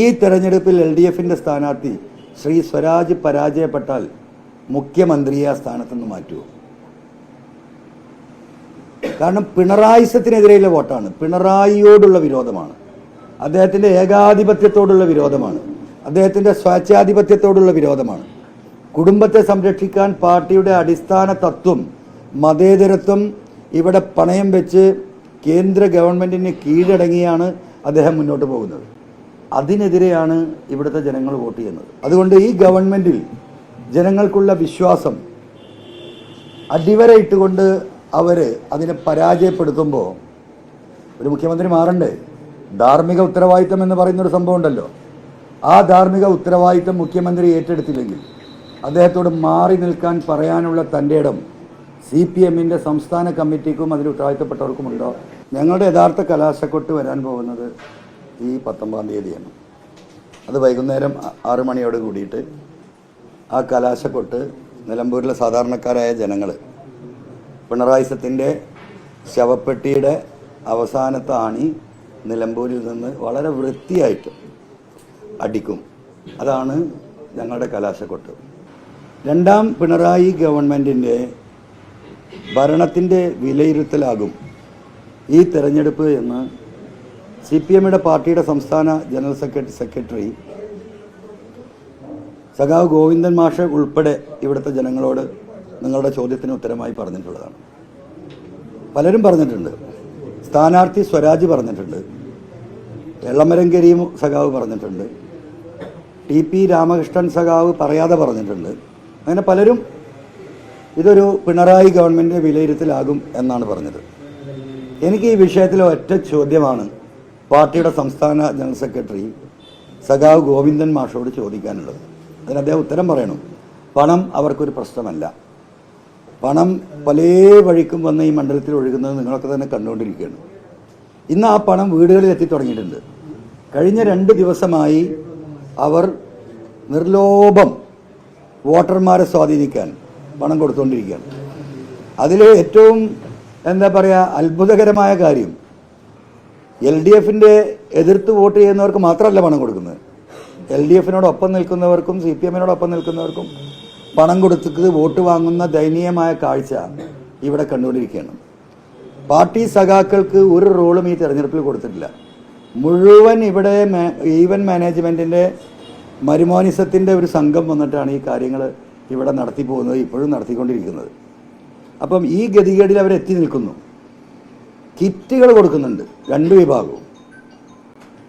ഈ തെരഞ്ഞെടുപ്പിൽ L D എഫിന്റെ സ്ഥാനാർത്ഥി ശ്രീ സ്വരാജ് പരാജയപ്പെട്ടാൽ മുഖ്യമന്ത്രിയെ ആ സ്ഥാനത്ത് നിന്ന് മാറ്റുമോ കാരണം പിണറായിസത്തിനെതിരെയുള്ള വോട്ടാണ്. പിണറായിയോടുള്ള വിരോധമാണ്. അദ്ദേഹത്തിന്റെ ഏകാധിപത്യത്തോടുള്ള വിരോധമാണ്. അദ്ദേഹത്തിന്റെ സ്വേച്ഛാധിപത്യത്തോടുള്ള വിരോധമാണ്. കുടുംബത്തെ സംരക്ഷിക്കാൻ പാർട്ടിയുടെ അടിസ്ഥാന തത്വം മതേതരത്വം ഇവിടെ പണയം വെച്ച് കേന്ദ്ര ഗവൺമെന്റിന് കീഴടങ്ങിയാണ് അദ്ദേഹം മുന്നോട്ട് പോകുന്നത്. അതിനെതിരെയാണ് ഇവിടുത്തെ ജനങ്ങൾ വോട്ട് ചെയ്യുന്നത്. അതുകൊണ്ട് ഈ ഗവൺമെന്റിൽ ജനങ്ങൾക്കുള്ള വിശ്വാസം അടിവരയിട്ടുകൊണ്ട് അവർ അതിനെ പരാജയപ്പെടുത്തുമ്പോൾ ഒരു മുഖ്യമന്ത്രി മാറണ്ടേ? ധാർമ്മിക ഉത്തരവാദിത്തം എന്ന് പറയുന്നൊരു സംഭവം ഉണ്ടല്ലോ. ആ ധാർമ്മിക ഉത്തരവാദിത്തം മുഖ്യമന്ത്രി ഏറ്റെടുത്തില്ലെങ്കിൽ അദ്ദേഹത്തോട് മാറി നിൽക്കാൻ പറയാനുള്ള തന്റെ ഇടം സി പി എമ്മിന്റെ സംസ്ഥാന കമ്മിറ്റിക്കും അതിൽ ഉത്തരവാദിത്തപ്പെട്ടവർക്കുമുണ്ടോ? ഞങ്ങളുടെ യഥാർത്ഥ കലാശക്കൊട്ട് വരാൻ പോകുന്നത് ഈ പത്തൊമ്പതാം തീയതിയാണ്. അത് വൈകുന്നേരം ആറു മണിയോട് കൂടിയിട്ട് ആ കലാശക്കൊട്ട് നിലമ്പൂരിലെ സാധാരണക്കാരായ ജനങ്ങൾ പിണറായിസത്തിന്റെ ശവപ്പെട്ടിയുടെ അവസാനത്തെ ആണി നിലമ്പൂരിൽ നിന്ന് വളരെ വൃത്തിയായിട്ട് അടിക്കും. അതാണ് ഞങ്ങളുടെ കലാശക്കൊട്ട്. രണ്ടാം പിണറായി ഗവൺമെന്റിന്റെ ഭരണത്തിന്റെ വിലയിരുത്തലാകും ഈ തെരഞ്ഞെടുപ്പ് എന്ന് സി പി എമ്മിന്റെ പാർട്ടിയുടെ സംസ്ഥാന ജനറൽ സെക്രട്ടറി സെക്രട്ടറി സഖാവ് ഗോവിന്ദൻ മാഷ് ഉൾപ്പെടെ ഇവിടുത്തെ ജനങ്ങളോട് നിങ്ങളുടെ ചോദ്യത്തിന് ഉത്തരമായി പറഞ്ഞിട്ടുള്ളതാണ്. പലരും പറഞ്ഞിട്ടുണ്ട്. സ്ഥാനാർത്ഥി സ്വരാജ് പറഞ്ഞിട്ടുണ്ട്. വെള്ളമരം കരീം സഖാവ് പറഞ്ഞിട്ടുണ്ട്. ടി പി രാമകൃഷ്ണൻ സഖാവ് പറയാതെ പറഞ്ഞിട്ടുണ്ട്. അങ്ങനെ പലരും ഇതൊരു പിണറായി ഗവൺമെന്റ് വിലയിരുത്തലാകും എന്നാണ് പറഞ്ഞത്. എനിക്ക് ഈ വിഷയത്തിൽ ഒറ്റ ചോദ്യമാണ് പാർട്ടിയുടെ സംസ്ഥാന ജനറൽ സെക്രട്ടറി സഖാവ് ഗോവിന്ദൻ മാഷോട് ചോദിക്കാനുള്ളത്. അതിന് അദ്ദേഹം ഉത്തരം പറയണം. പണം അവർക്കൊരു പ്രശ്നമല്ല. പണം പല വഴിക്കും വന്ന് ഈ മണ്ഡലത്തിൽ ഒഴുകുന്നത് നിങ്ങളൊക്കെ തന്നെ കണ്ടുകൊണ്ടിരിക്കുകയാണ്. ഇന്ന് ആ പണം വീടുകളിൽ എത്തി തുടങ്ങിയിട്ടുണ്ട്. കഴിഞ്ഞ രണ്ട് ദിവസമായി അവർ നിർലോഭം വോട്ടർമാരെ സ്വാധീനിക്കാൻ പണം കൊടുത്തുകൊണ്ടിരിക്കുകയാണ്. അതിൽ ഏറ്റവും എന്താ പറയുക അത്ഭുതകരമായ കാര്യം എൽ ഡി എഫിന്റെ എതിർത്ത് വോട്ട് ചെയ്യുന്നവർക്ക് മാത്രമല്ല പണം കൊടുക്കുന്നത്. എൽ ഡി എഫിനോടൊപ്പം നിൽക്കുന്നവർക്കും സി പി എമ്മിനോടൊപ്പം നിൽക്കുന്നവർക്കും പണം കൊടുത്തിട്ട് വോട്ട് വാങ്ങുന്ന ദയനീയമായ കാഴ്ച ഇവിടെ കണ്ടുകൊണ്ടിരിക്കുകയാണ്. പാർട്ടി സഖാക്കൾക്ക് ഒരു റോളും ഈ തെരഞ്ഞെടുപ്പിൽ കൊടുത്തിട്ടില്ല. മുഴുവൻ ഇവിടെ ഈവൻ മാനേജ്മെന്റിന്റെ മരുമോനിസത്തിന്റെ ഒരു സംഘം വന്നിട്ടാണ് ഈ കാര്യങ്ങൾ ഇവിടെ നടത്തി പോകുന്നത് ഇപ്പോഴും നടത്തിക്കൊണ്ടിരിക്കുന്നത്. അപ്പം ഈ ഗതികേടിൽ അവരെത്തി നിൽക്കുന്നു. കിറ്റുകൾ കൊടുക്കുന്നുണ്ട്. രണ്ട് വിഭാഗവും.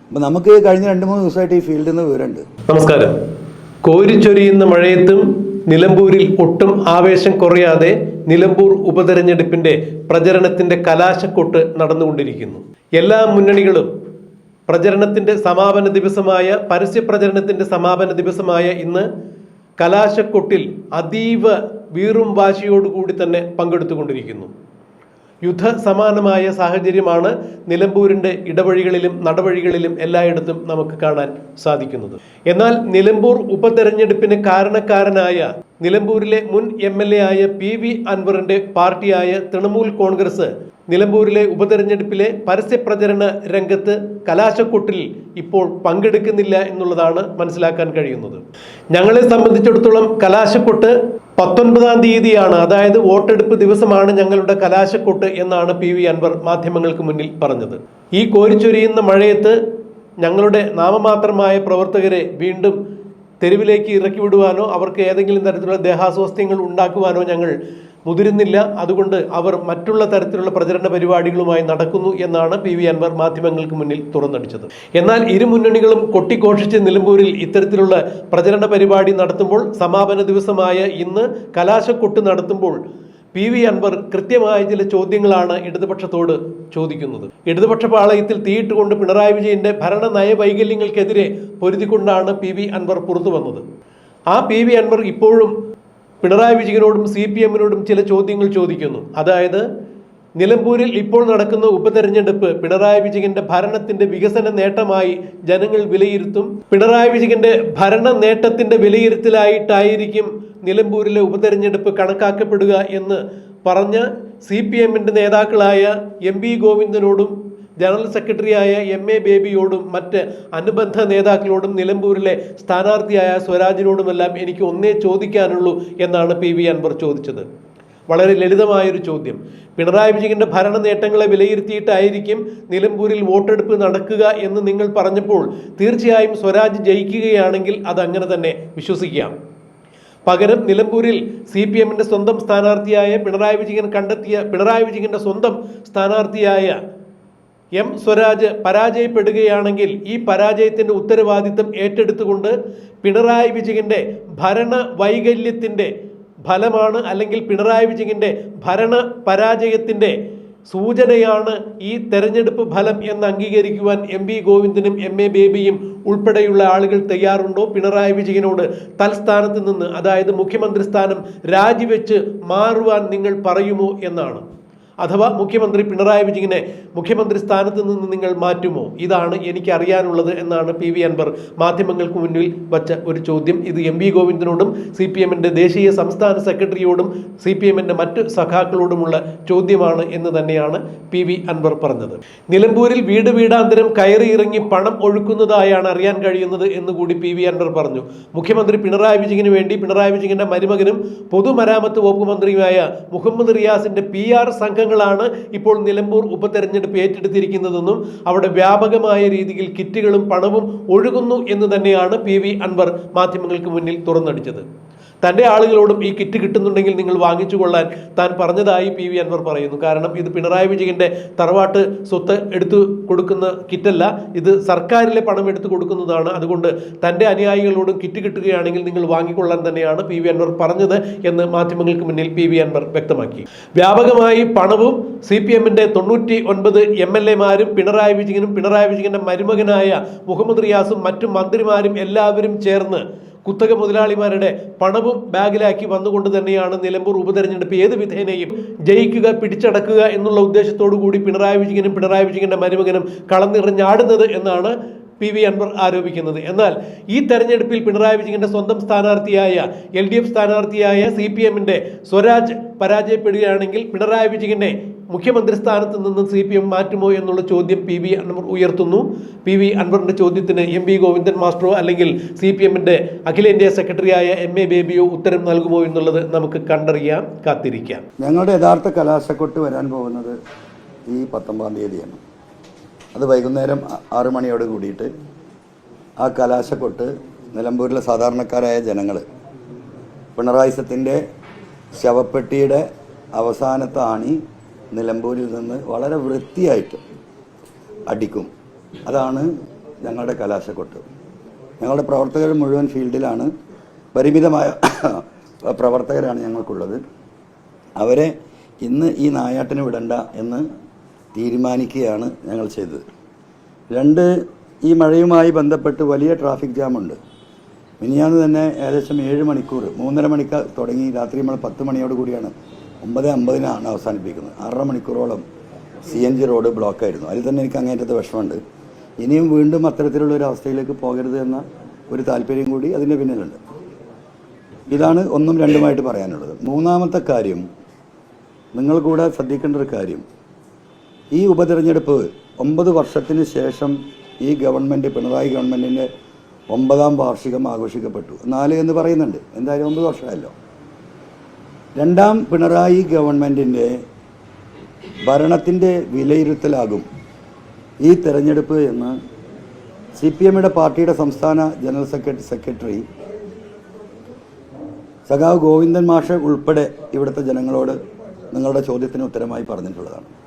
അപ്പം നമുക്ക് കഴിഞ്ഞ രണ്ട് മൂന്ന് ദിവസമായിട്ട് ഈ ഫീൽഡിൽ നിന്ന് വിവരമുണ്ട്. നമസ്കാരം. കോരിച്ചൊരിയുന്ന മഴയത്തും നിലമ്പൂരിൽ ഒട്ടും ആവേശം കുറയാതെ നിലമ്പൂർ ഉപതെരഞ്ഞെടുപ്പിന്റെ പ്രചരണത്തിന്റെ കലാശക്കൊട്ട് നടന്നുകൊണ്ടിരിക്കുന്നു. എല്ലാ മുന്നണികളും പ്രചരണത്തിന്റെ സമാപന ദിവസമായ പരസ്യ പ്രചരണത്തിന്റെ സമാപന ദിവസമായ ഇന്ന് കലാശക്കൊട്ടിൽ അതീവ വീറും വാശിയോടുകൂടി തന്നെ പങ്കെടുത്തുകൊണ്ടിരിക്കുന്നു. യുദ്ധസമാനമായ സാഹചര്യമാണ് നിലമ്പൂരിന്റെ ഇടവഴികളിലും നടവഴികളിലും എല്ലായിടത്തും നമുക്ക് കാണാൻ സാധിക്കുന്നത്. എന്നാൽ നിലമ്പൂർ ഉപതെരഞ്ഞെടുപ്പിന് കാരണക്കാരനായ നിലമ്പൂരിലെ മുൻ എം എൽ എ ആയ പി വി അൻവറിന്റെ പാർട്ടിയായ തൃണമൂൽ കോൺഗ്രസ് നിലമ്പൂരിലെ ഉപതെരഞ്ഞെടുപ്പിലെ പരസ്യപ്രചരണ രംഗത്ത് കലാശക്കൂട്ടിൽ ഇപ്പോൾ പങ്കെടുക്കുന്നില്ല എന്നുള്ളതാണ് മനസ്സിലാക്കാൻ കഴിയുന്നത്. ഞങ്ങളെ സംബന്ധിച്ചിടത്തോളം കലാശക്കൊട്ട് പത്തൊൻപതാം തീയതിയാണ് അതായത് വോട്ടെടുപ്പ് ദിവസമാണ് ഞങ്ങളുടെ കലാശക്കൊട്ട് എന്നാണ് പി വി അൻവർ മാധ്യമങ്ങൾക്ക് മുന്നിൽ പറഞ്ഞത്. ഈ കോരിച്ചൊരിയുന്ന മഴയത്ത് ഞങ്ങളുടെ നാമമാത്രമായ പ്രവർത്തകരെ വീണ്ടും തെരുവിലേക്ക് ഇറക്കി വിടുവാനോ അവർക്ക് ഏതെങ്കിലും തരത്തിലുള്ള ദേഹാസ്വാസ്ഥ്യങ്ങൾ ഉണ്ടാക്കുവാനോ ഞങ്ങൾ മുതിരുന്നില്ല. അതുകൊണ്ട് അവർ മറ്റുള്ള തരത്തിലുള്ള പ്രചരണ പരിപാടികളുമായി നടക്കുന്നു എന്നാണ് പി വി അൻവർ മാധ്യമങ്ങൾക്ക് മുന്നിൽ തുറന്നടിച്ചത്. എന്നാൽ ഇരു മുന്നണികളും കൊട്ടിഘോഷിച്ച് നിലമ്പൂരിൽ ഇത്തരത്തിലുള്ള പ്രചരണ പരിപാടി നടത്തുമ്പോൾ സമാപന ദിവസമായ ഇന്ന് കലാശക്കൊട്ട് നടത്തുമ്പോൾ പി വി അൻവർ കൃത്യമായ ചില ചോദ്യങ്ങളാണ് ഇടതുപക്ഷത്തോട് ചോദിക്കുന്നത്. ഇടതുപക്ഷ പാളയത്തിൽ തീയിട്ടുകൊണ്ട് പിണറായി വിജയന്റെ ഭരണ നയവൈകല്യങ്ങൾക്കെതിരെ പൊരുതിക്കൊണ്ടാണ് പി വി അൻവർ പുറത്തു വന്നത്. ആ പി വി അൻവർ ഇപ്പോഴും പിണറായി വിജയനോടും സി പി എമ്മിനോടും ചില ചോദ്യങ്ങൾ ചോദിക്കുന്നു. അതായത് നിലമ്പൂരിൽ ഇപ്പോൾ നടക്കുന്ന ഉപതെരഞ്ഞെടുപ്പ് പിണറായി വിജയന്റെ ഭരണത്തിന്റെ വികസന നേട്ടമായി ജനങ്ങൾ വിലയിരുത്തും. പിണറായി വിജയന്റെ ഭരണ നേട്ടത്തിന്റെ വിലയിരുത്തലായിട്ടായിരിക്കും നിലമ്പൂരിലെ ഉപതെരഞ്ഞെടുപ്പ് കണക്കാക്കപ്പെടുക എന്ന് പറഞ്ഞ സി പി എമ്മിന്റെ നേതാക്കളായ എം വി ഗോവിന്ദനോടും ജനറൽ സെക്രട്ടറിയായ എം എ ബേബിയോടും മറ്റ് അനുബന്ധ നേതാക്കളോടും നിലമ്പൂരിലെ സ്ഥാനാർത്ഥിയായ സ്വരാജിനോടുമെല്ലാം എനിക്ക് ഒന്നേ ചോദിക്കാനുള്ളൂ എന്നാണ് പി വി അൻവർ ചോദിച്ചത്. വളരെ ലളിതമായൊരു ചോദ്യം. പിണറായി വിജയന്റെ ഭരണ നേട്ടങ്ങളെ വിലയിരുത്തിയിട്ടായിരിക്കും നിലമ്പൂരിൽ വോട്ടെടുപ്പ് നടക്കുക എന്ന് നിങ്ങൾ പറഞ്ഞപ്പോൾ തീർച്ചയായും സ്വരാജ് ജയിക്കുകയാണെങ്കിൽ അത് അങ്ങനെ തന്നെ വിശ്വസിക്കാം. പകരം നിലമ്പൂരിൽ സി പി എമ്മിന്റെ സ്വന്തം സ്ഥാനാർത്ഥിയായ പിണറായി വിജയൻ കണ്ടെത്തിയ പിണറായി വിജയന്റെ സ്വന്തം സ്ഥാനാർത്ഥിയായ എം സ്വരാജ് പരാജയപ്പെടുകയാണെങ്കിൽ ഈ പരാജയത്തിന്റെ ഉത്തരവാദിത്തം ഏറ്റെടുത്തുകൊണ്ട് പിണറായി വിജയന്റെ ഭരണ വൈകല്യത്തിന്റെ ഫലമാണ് അല്ലെങ്കിൽ പിണറായി വിജയന്റെ ഭരണ പരാജയത്തിന്റെ സൂചനയാണ് ഈ തെരഞ്ഞെടുപ്പ് ഫലം എന്ന് അംഗീകരിക്കുവാൻ എം വി ഗോവിന്ദനും എം എ ബേബിയും ഉൾപ്പെടെയുള്ള ആളുകൾ തയ്യാറുണ്ടോ? പിണറായി വിജയനോട് തൽസ്ഥാനത്ത് നിന്ന് അതായത് മുഖ്യമന്ത്രി സ്ഥാനം രാജിവെച്ച് മാറുവാൻ നിങ്ങൾ പറയുമോ എന്നാണ്. അഥവാ മുഖ്യമന്ത്രി പിണറായി വിജയനെ മുഖ്യമന്ത്രി സ്ഥാനത്ത് നിന്ന് നിങ്ങൾ മാറ്റുമോ? ഇതാണ് എനിക്ക് അറിയാനുള്ളത് എന്നാണ് പി വി അൻവർ മാധ്യമങ്ങൾക്ക് മുന്നിൽ വച്ച ഒരു ചോദ്യം. ഇത് എം വി ഗോവിന്ദനോടും സി പി എമ്മിന്റെ ദേശീയ സംസ്ഥാന സെക്രട്ടറിയോടും സി പി എമ്മിന്റെ മറ്റ് സഖാക്കളോടുമുള്ള ചോദ്യമാണ് എന്ന് തന്നെയാണ് പി വി അൻവർ പറഞ്ഞത്. നിലമ്പൂരിൽ വീട് വീടാന്തരം കയറി ഇറങ്ങി പണം ഒഴുക്കുന്നതായാണ് അറിയാൻ കഴിയുന്നത് എന്ന് കൂടി പി വി അൻവർ പറഞ്ഞു. മുഖ്യമന്ത്രി പിണറായി വിജയന് വേണ്ടി പിണറായി വിജയന്റെ മരുമകനും പൊതുമരാമത്ത് വകുപ്പ് മന്ത്രിയുമായ മുഹമ്മദ് റിയാസിന്റെ പി ആർ സംഘങ്ങളാണ് ഇപ്പോൾ നിലമ്പൂർ ഉപതെരഞ്ഞെടുപ്പ് ഏറ്റെടുത്തിരിക്കുന്നതെന്നും അവിടെ വ്യാപകമായ രീതിയിൽ കിറ്റുകളും പണവും ഒഴുകുന്നു എന്ന് തന്നെയാണ് പി വി അൻവർ മാധ്യമങ്ങൾക്ക് മുന്നിൽ തുറന്നടിച്ചത്. തന്റെ ആളുകളോടും ഈ കിറ്റ് കിട്ടുന്നുണ്ടെങ്കിൽ നിങ്ങൾ വാങ്ങിച്ചു കൊള്ളാൻ താൻ പറഞ്ഞതായി പി വി അൻവർ പറയുന്നു. കാരണം ഇത് പിണറായി വിജയന്റെ തറവാട്ട് സ്വത്ത് എടുത്തു കൊടുക്കുന്ന കിറ്റല്ല ഇത് സർക്കാരിലെ പണം എടുത്തു കൊടുക്കുന്നതാണ്. അതുകൊണ്ട് തന്റെ അനുയായികളോടും കിറ്റ് കിട്ടുകയാണെങ്കിൽ നിങ്ങൾ വാങ്ങിക്കൊള്ളാൻ തന്നെയാണ് പി വി അൻവർ പറഞ്ഞത് എന്ന് മാധ്യമങ്ങൾക്ക് മുന്നിൽ പി വി അൻവർ വ്യക്തമാക്കി. വ്യാപകമായി പണവും സി പി എമ്മിന്റെ തൊണ്ണൂറ്റി ഒൻപത് എം എൽ എമാരും പിണറായി വിജയനും പിണറായി വിജയന്റെ മരുമകനായ മുഹമ്മദ് റിയാസും മറ്റു മന്ത്രിമാരും എല്ലാവരും ചേർന്ന് കുത്തക മുതലാളിമാരുടെ പണവും ബാഗിലാക്കി വന്നുകൊണ്ട് തന്നെയാണ് നിലമ്പൂർ ഉപതെരഞ്ഞെടുപ്പ് ഏത് വിധേനയും ജയിക്കുക പിടിച്ചടക്കുക എന്നുള്ള ഉദ്ദേശത്തോടു കൂടി പിണറായി വിജയനും പിണറായി വിജയന്റെ മരുമകനും കളം നിറഞ്ഞാടുന്നത് എന്നാണ് പി വി അൻവർ ആരോപിക്കുന്നത്. എന്നാൽ ഈ തെരഞ്ഞെടുപ്പിൽ പിണറായി വിജയന്റെ സ്വന്തം സ്ഥാനാർത്ഥിയായ എൽ ഡി എഫ് സ്ഥാനാർത്ഥിയായ സി പി എമ്മിന്റെ സ്വരാജ് പരാജയപ്പെടുകയാണെങ്കിൽ പിണറായി വിജയനെ മുഖ്യമന്ത്രി സ്ഥാനത്ത് നിന്ന് സി പി എം മാറ്റുമോ എന്നുള്ള ചോദ്യം പി വി അൻവർ ഉയർത്തുന്നു. പി വി അൻവറിന്റെ ചോദ്യത്തിന് എം വി ഗോവിന്ദൻ മാസ്റ്ററോ അല്ലെങ്കിൽ സി പി എമ്മിന്റെ അഖിലേന്ത്യാ സെക്രട്ടറിയായ എം എ ബേബിയോ ഉത്തരം നൽകുമോ എന്നുള്ളത് നമുക്ക് കണ്ടറിയാം കാത്തിരിക്കാം. ഞങ്ങളുടെ യഥാർത്ഥ കലാശക്കൊട്ട് വരാൻ പോകുന്നത് ഈ പത്തൊമ്പതാം തീയതിയാണ്. അത് വൈകുന്നേരം ആറു മണിയോട് കൂടിയിട്ട് ആ കലാശക്കൊട്ട് നിലമ്പൂരിലെ സാധാരണക്കാരായ ജനങ്ങൾ പിണറായിസത്തിന്റെ ശവപ്പെട്ടിയുടെ അവസാനത്തെ ആണി നിലമ്പൂരിൽ നിന്ന് വളരെ വൃത്തിയായിട്ട് അടിക്കും. അതാണ് ഞങ്ങളുടെ കലാശക്കൊട്ട് ഞങ്ങളുടെ പ്രവർത്തകർ മുഴുവൻ ഫീൽഡിലാണ്. പരിമിതമായ പ്രവർത്തകരാണ് ഞങ്ങൾക്കുള്ളത്. അവരെ ഇന്ന് ഈ നായാട്ടിന് വിടണ്ട എന്ന് തീരുമാനിക്കുകയാണ് ഞങ്ങൾ ചെയ്തത്. രണ്ട് ഈ മഴയുമായി ബന്ധപ്പെട്ട് വലിയ ട്രാഫിക് ജാമുണ്ട്. മിനിയാന്ന് തന്നെ ഏകദേശം ഏഴ് മണിക്കൂർ മൂന്നര മണിക്ക് തുടങ്ങി. രാത്രി നമ്മൾ പത്ത് മണിയോട് കൂടിയാണ് ഒമ്പത് അമ്പതിനാണ് അവസാനിപ്പിക്കുന്നത്. ആറര മണിക്കൂറോളം സി എൻ ജി റോഡ് ബ്ലോക്കായിരുന്നു അതിൽ തന്നെ എനിക്ക് അങ്ങേറ്റത്തെ വിഷമമുണ്ട്. ഇനിയും വീണ്ടും അത്തരത്തിലുള്ള ഒരു അവസ്ഥയിലേക്ക് പോകരുത് എന്ന ഒരു താല്പര്യം കൂടി അതിന്റെ പിന്നിലുണ്ട്. ഇതാണ് ഒന്നും രണ്ടുമായിട്ട് പറയാനുള്ളത്. മൂന്നാമത്തെ കാര്യം നിങ്ങൾ കൂടെ ശ്രദ്ധിക്കേണ്ട ഒരു കാര്യം. ഈ ഉപതെരഞ്ഞെടുപ്പ് ഒമ്പത് വർഷത്തിന് ശേഷം ഈ ഗവൺമെന്റ് പിണറായി ഗവൺമെന്റിന്റെ ഒമ്പതാം വാർഷികം ആഘോഷിക്കപ്പെട്ടു. നാല് എന്ന് പറയുന്നുണ്ട്. എന്തായാലും ഒമ്പത് വർഷമായല്ലോ. രണ്ടാം പിണറായി ഗവൺമെന്റിന്റെ ഭരണത്തിന്റെ വിലയിരുത്തലാകും ഈ തെരഞ്ഞെടുപ്പ് എന്ന് സി പി എമ്മിന്റെ പാർട്ടിയുടെ സംസ്ഥാന ജനറൽ സെക്രട്ടറി സെക്രട്ടറി സഖാവ് ഗോവിന്ദൻ മാഷ് ഉൾപ്പെടെ ഇവിടുത്തെ ജനങ്ങളോട് നിങ്ങളുടെ ചോദ്യത്തിന് ഉത്തരമായി പറഞ്ഞിട്ടുള്ളതാണ്.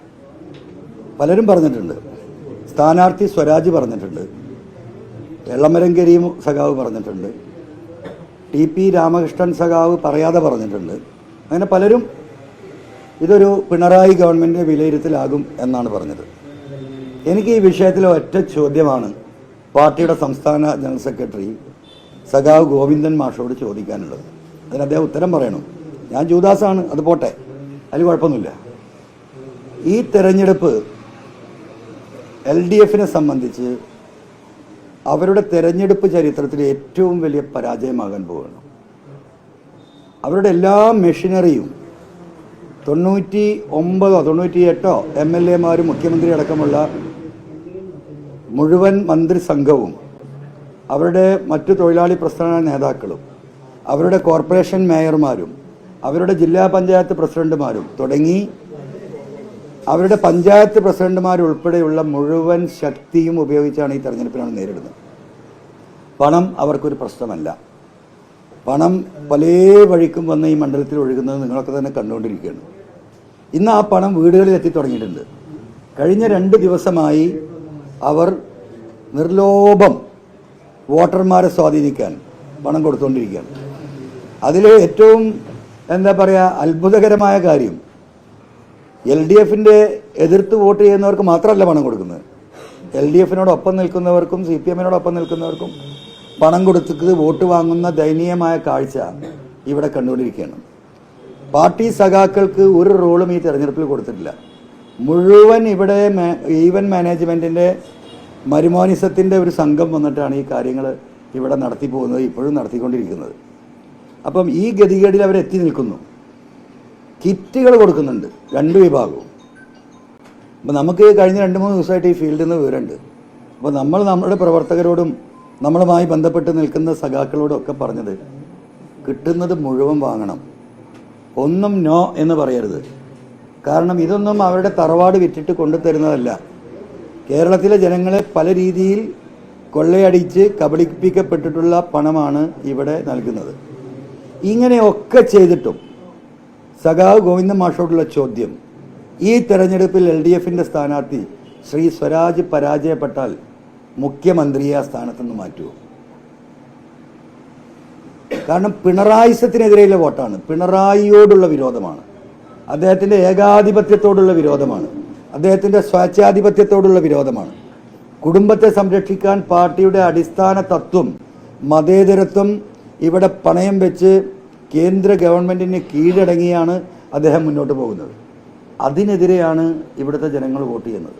പലരും പറഞ്ഞിട്ടുണ്ട്. സ്ഥാനാർത്ഥി സ്വരാജ് പറഞ്ഞിട്ടുണ്ട്. എളമരങ്കരിയും കരീം സഖാവ് പറഞ്ഞിട്ടുണ്ട്. ടി പി രാമകൃഷ്ണൻ സഖാവ് പറയാതെ പറഞ്ഞിട്ടുണ്ട്. അങ്ങനെ പലരും ഇതൊരു പിണറായി ഗവൺമെന്റ് വിലയിരുത്തലാകും എന്നാണ് പറഞ്ഞത്. എനിക്ക് ഈ വിഷയത്തിൽ ഒറ്റ ചോദ്യമാണ് പാർട്ടിയുടെ സംസ്ഥാന ജനറൽ സെക്രട്ടറി സഖാവ് ഗോവിന്ദൻ മാഷോട് ചോദിക്കാനുള്ളത്. അതിന് അദ്ദേഹം ഉത്തരം പറയണം. ഞാൻ ജൂദാസാണ് അത് പോട്ടെ. അതിൽ കുഴപ്പമൊന്നുമില്ല. ഈ തെരഞ്ഞെടുപ്പ് എൽ ഡി എഫിനെ സംബന്ധിച്ച് അവരുടെ തെരഞ്ഞെടുപ്പ് ചരിത്രത്തിൽ ഏറ്റവും വലിയ പരാജയമാകാൻ പോവുകയാണ്. അവരുടെ എല്ലാ മെഷീനറിയും തൊണ്ണൂറ്റി ഒമ്പതോ തൊണ്ണൂറ്റി എട്ടോ എം എൽ എമാരും മുഖ്യമന്ത്രി അടക്കമുള്ള മുഴുവൻ മന്ത്രിസംഘവും അവരുടെ മറ്റു തൊഴിലാളി പ്രസ്ഥാന നേതാക്കളും അവരുടെ കോർപ്പറേഷൻ മേയർമാരും അവരുടെ ജില്ലാ പഞ്ചായത്ത് പ്രസിഡന്റുമാരും തുടങ്ങി അവരുടെ പഞ്ചായത്ത് പ്രസിഡന്റുമാരുൾപ്പെടെയുള്ള മുഴുവൻ ശക്തിയും ഉപയോഗിച്ചാണ് ഈ തെരഞ്ഞെടുപ്പിനാണ് നേരിടുന്നത്. പണം അവർക്കൊരു പ്രശ്നമല്ല. പണം പല വഴിക്കും വന്ന് ഈ മണ്ഡലത്തിൽ ഒഴുകുന്നത് നിങ്ങളൊക്കെ തന്നെ കണ്ടുകൊണ്ടിരിക്കുകയാണ്. ഇന്ന് ആ പണം വീടുകളിൽ എത്തി തുടങ്ങിയിട്ടുണ്ട്. കഴിഞ്ഞ രണ്ട് ദിവസമായി അവർ നിർലോഭം വോട്ടർമാരെ സ്വാധീനിക്കാൻ പണം കൊടുത്തുകൊണ്ടിരിക്കുകയാണ്. അതിൽ ഏറ്റവും എന്താ പറയുക അത്ഭുതകരമായ കാര്യം എൽ ഡി എഫിന്റെ എതിർത്ത് വോട്ട് ചെയ്യുന്നവർക്ക് മാത്രമല്ല പണം കൊടുക്കുന്നത്. എൽ ഡി എഫിനോടൊപ്പം നിൽക്കുന്നവർക്കും സി പി എമ്മിനോടൊപ്പം നിൽക്കുന്നവർക്കും പണം കൊടുത്തിട്ട് വോട്ട് വാങ്ങുന്ന ദയനീയമായ കാഴ്ച ഇവിടെ കണ്ടുകൊണ്ടിരിക്കുകയാണ്. പാർട്ടി സഖാക്കൾക്ക് ഒരു റോളും ഈ തെരഞ്ഞെടുപ്പിൽ കൊടുത്തിട്ടില്ല. മുഴുവൻ ഇവിടെ ഈവൻ മാനേജ്മെന്റിന്റെ മരുമോനിസത്തിന്റെ ഒരു സംഘം വന്നിട്ടാണ് ഈ കാര്യങ്ങൾ ഇവിടെ നടത്തി പോകുന്നത് ഇപ്പോഴും നടത്തിക്കൊണ്ടിരിക്കുന്നത്. അപ്പം ഈ ഗതികേടിൽ അവരെത്തി നിൽക്കുന്നു. കിറ്റുകൾ കൊടുക്കുന്നുണ്ട്. രണ്ട് വിഭാഗവും. അപ്പം നമുക്ക് കഴിഞ്ഞ രണ്ട് മൂന്ന് ദിവസമായിട്ട് ഈ ഫീൽഡിൽ നിന്ന് വിവരമുണ്ട്. അപ്പോൾ നമ്മൾ നമ്മുടെ പ്രവർത്തകരോടും നമ്മളുമായി ബന്ധപ്പെട്ട് നിൽക്കുന്ന സഖാക്കളോടും ഒക്കെ പറഞ്ഞത് കിട്ടുന്നത് മുഴുവൻ വാങ്ങണം. ഒന്നും നോ എന്ന് പറയരുത്. കാരണം ഇതൊന്നും അവരുടെ തറവാട് വിറ്റിട്ട് കൊണ്ടുതരുന്നതല്ല. കേരളത്തിലെ ജനങ്ങളെ പല രീതിയിൽ കൊള്ളയടിച്ച് കബളിപ്പിക്കപ്പെട്ടിട്ടുള്ള പണമാണ് ഇവിടെ നൽകുന്നത്. ഇങ്ങനെയൊക്കെ ചെയ്തിട്ടും സഖാവ് ഗോവിന്ദ മാഷോട്ടുള്ള ചോദ്യം. ഈ തെരഞ്ഞെടുപ്പിൽ എൽ ഡി എഫിന്റെ സ്ഥാനാർത്ഥി ശ്രീ സ്വരാജ് പരാജയപ്പെട്ടാൽ മുഖ്യമന്ത്രിയെ ആ സ്ഥാനത്തു നിന്ന് മാറ്റുമോ കാരണം പിണറായിസത്തിനെതിരെയുള്ള വോട്ടാണ്. പിണറായിയോടുള്ള വിരോധമാണ്. അദ്ദേഹത്തിന്റെ ഏകാധിപത്യത്തോടുള്ള വിരോധമാണ്. അദ്ദേഹത്തിന്റെ സ്വേച്ഛാധിപത്യത്തോടുള്ള വിരോധമാണ്. കുടുംബത്തെ സംരക്ഷിക്കാൻ പാർട്ടിയുടെ അടിസ്ഥാന തത്വം മതേതരത്വം ഇവിടെ പണയം വെച്ച് കേന്ദ്ര ഗവൺമെന്റിന് കീഴടങ്ങിയാണ് അദ്ദേഹം മുന്നോട്ട് പോകുന്നത്. അതിനെതിരെയാണ് ഇവിടുത്തെ ജനങ്ങൾ വോട്ട് ചെയ്യുന്നത്.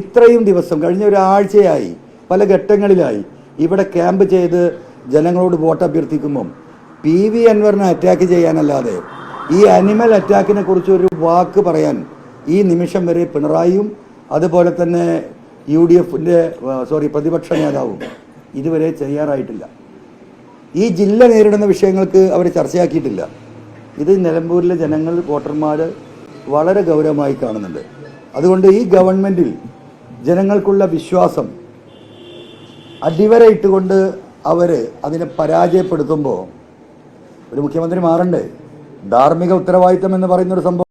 ഇത്രയും ദിവസം കഴിഞ്ഞ ഒരാഴ്ചയായി പല ഘട്ടങ്ങളിലായി ഇവിടെ ക്യാമ്പ് ചെയ്ത് ജനങ്ങളോട് വോട്ട് അഭ്യർത്ഥിക്കുമ്പം പി വി അൻവറിനെ അറ്റാക്ക് ചെയ്യാനല്ലാതെ ഈ അനിമൽ അറ്റാക്കിനെ കുറിച്ച് ഒരു വാക്ക് പറയാൻ ഈ നിമിഷം വരെ പിണറായിയും അതുപോലെ തന്നെ യു ഡി എഫിന്റെ സോറി പ്രതിപക്ഷ നേതാവും ഇതുവരെ ചെയ്യാറായിട്ടില്ല. ഈ ജില്ല നേരിടുന്ന വിഷയങ്ങൾക്ക് അവർ ചർച്ചയാക്കിയിട്ടില്ല. ഇത് നിലമ്പൂരിലെ ജനങ്ങൾ വോട്ടർമാർ വളരെ ഗൗരവമായി കാണുന്നുണ്ട്. അതുകൊണ്ട് ഈ ഗവൺമെന്റിൽ ജനങ്ങൾക്കുള്ള വിശ്വാസം അടിവരയിട്ടുകൊണ്ട് അവർ അതിനെ പരാജയപ്പെടുത്തുമ്പോൾ ഒരു മുഖ്യമന്ത്രി മാറണ്ടേ? ധാർമ്മിക ഉത്തരവാദിത്തം എന്ന് പറയുന്നൊരു സംഭവം